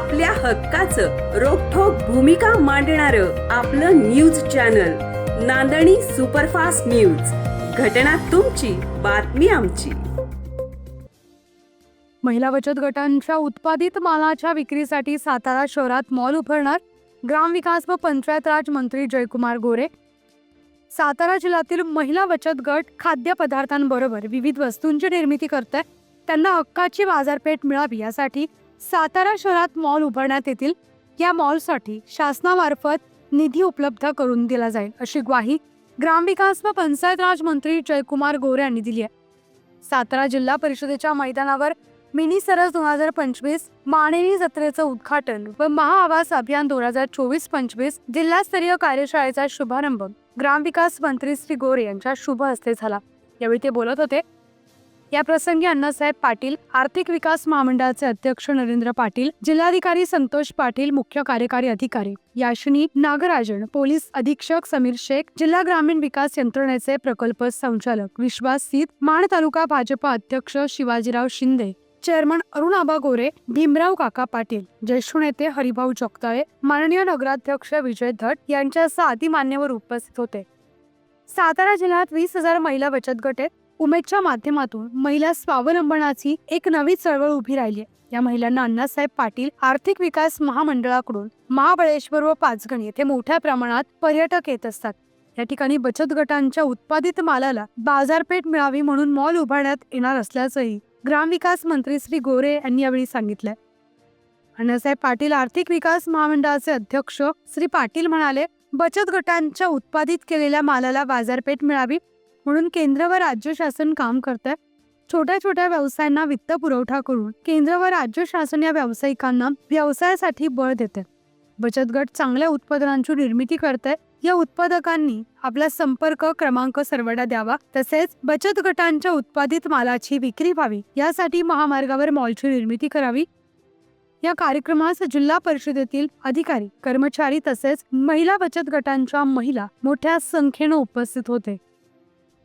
आपल्या हक्काचं रोखोक भूमिका मांडणार आपलं news channel Nandani superfast news. घटना तुमची बातमी आमची. महिला बचत गटांच्या उत्पादित मालाच्या विक्रीसाठी सातारा शहरात मॉल उभारणार ग्रामविकास व पंचायत राज मंत्री जयकुमार गोरे. सातारा जिल्ह्यातील महिला बचत गट खाद्यपदार्थांबरोबर विविध वस्तूंची निर्मिती करत आहे त्यांना हक्काची बाजारपेठ मिळावी यासाठी सातारा शहरात मॉल उभारण्यात येतील. या मॉलसाठी शासनामार्फत निधी उपलब्ध करून दिला जाईल अशी ग्वाही ग्रामविकास व पंचायत राज मंत्री जयकुमार गोरे यांनी दिली आहे. सातारा जिल्हा परिषदेच्या मैदानावर मिनी सरस दोन हजार पंचवीस मानेरी जत्रेचं उद्घाटन व महाआवास अभियान दोन हजार चोवीस पंचवीस जिल्हास्तरीय कार्यशाळेचा शुभारंभ ग्रामविकास मंत्री श्री गोरे यांच्या शुभ हस्ते झाला. यावेळी ते बोलत होते या प्रसंगी अण्णासाहेब पाटील आर्थिक विकास महामंडळाचे अध्यक्ष नरेंद्र पाटील जिल्हाधिकारी संतोष पाटील मुख्य कार्यकारी अधिकारी याशिनी नागराजन पोलीस अधीक्षक समीर शेख जिल्हा ग्रामीण विकास यंत्रणेचे प्रकल्प संचालक विश्वास सीत माण तालुका भाजपा अध्यक्ष शिवाजीराव शिंदे चेअरमन अरुण आबा गोरे भीमराव काका पाटील ज्येष्ठ नेते हरिभाऊ जगताळे माननीय नगराध्यक्ष विजय धट यांच्यासह आदी मान्यवर उपस्थित होते. सातारा जिल्ह्यात वीस हजार महिला बचत गट आहेत उमेदच्या माध्यमातून महिला स्वावलंबनाची एक नवी चळवळ उभी राहिली आहे. या महिलांना अण्णासाहेब पाटील आर्थिक विकास महामंडळाकडून महाबळेश्वर व पाचगणी येथे मोठ्या प्रमाणात पर्यटक येत असतात. या ठिकाणी बचत गटांच्या उत्पादित मालाला बाजारपेठ मिळावी म्हणून मॉल उभारण्यात येणार असल्याचंही ग्रामविकास मंत्री श्री गोरे यांनी यावेळी सांगितलंय. अण्णासाहेब पाटील आर्थिक विकास महामंडळाचे अध्यक्ष श्री पाटील म्हणाले बचत गटांच्या उत्पादित केलेल्या मालाला बाजारपेठ मिळावी म्हणून केंद्र व राज्य शासन काम करत आहे छोट्या छोट्या व्यवसायांना वित्त पुरवठा करून केंद्र व राज्य शासन या व्यावसायिकांना व्यवसायासाठी बळ देते बचत गट चांगल्या उत्पादनांची निर्मिती करत आहे या उत्पादकांनी आपला संपर्क क्रमांक सर्वडा द्यावा. तसेच बचत गटांच्या उत्पादित मालाची विक्री व्हावी. यासाठी महामार्गावर मॉलची निर्मिती करावी. या कार्यक्रमास जिल्हा परिषदेतील अधिकारी कर्मचारी तसेच महिला बचत गटांच्या महिला मोठ्या संख्येनं उपस्थित होते.